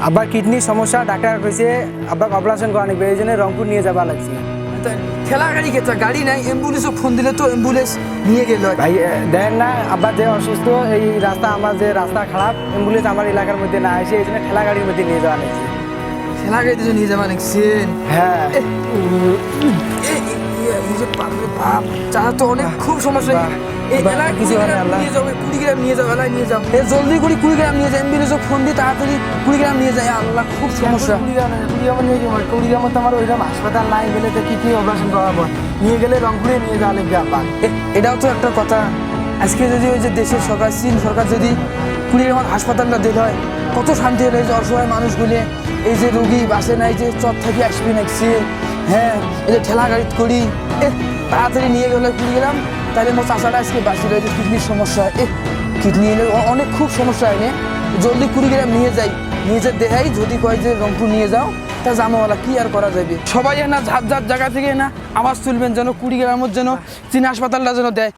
আব্বার কিডনির সমস্যা ডাক্তার কইছে আব্বাকে অপারেশন করা নিবে এই জন্য রংপুর নিয়ে যাবা লাগছে ঠেলা গাড়ি খেতে গাড়ি নাই অ্যাম্বুলেন্সও ফোন দিলে তো অ্যাম্বুলেন্স নিয়ে গেল ভাই এ, দেখেন না আব্বা যে অসুস্থ এই রাস্তা আমার যে রাস্তা খারাপ অ্যাম্বুলেন্স আমার এলাকার মধ্যে না এসে এই জন্য ঠেলা গাড়ির মধ্যে নিয়ে যাওয়া লাগছে ঠেলা গাড়িতে নিয়ে যাবা দেখছেন হ্যাঁ বাপ চাচা তো অনেক খুব সমস্যা এই এলাকায় কিছু। নিয়ে কুড়ি গ্রাম নিয়ে যাও এলাকায় নিয়ে যাও। এ জলদি করে কুড়ি গ্রাম নিয়ে ফোন দিয়ে তাড়াতাড়ি কুড়ি গ্রাম নিয়ে যায় আল্লাহ খুব সমস্যা। কুড়িগ্রামে নিয়ে যাব কুড়িগ্রামে তো আমার ওইরকম হাসপাতাল নাই বলে তো কি কি অপারেশন করাবো? নিয়ে গেলে রংপুরে নিয়ে যাওয়া লাগবে আব্বা এটাও তো একটা কথা। আজকে যদি ওই যে দেশের সরকার চীন সরকার যদি কুড়িগ্রাম হাসপাতালটা দিল হয় কত শান্তি হলো এই যে অসহায় মানুষগুলি। এই যে রোগী বাসে নাই যে চট থেকে আসবি নাকছে হ্যাঁ এই যে ঠেলা গাড়ি করি। তাড়াতাড়ি নিয়ে গেলে কুড়িগ্রাম তাহলে মোট চাষাটা আজকে কিডনির সমস্যা এ কিডনি এলে অনেক খুব সমস্যা এনে জলদি কুড়ি গ্রাম নিয়ে যাই। নিয়ে যে দেখাই, যদি কয় যে রংপুর নিয়ে যাও, তা জামাওয়ালা কি আর করা যাবে? সবাই না ঝাঁপ ঝাঁপ জায়গা থেকে না আওয়াজ তুলবেন যেন কুড়ি গ্রামের যেন, চীন হাসপাতালটা যেন দেয়।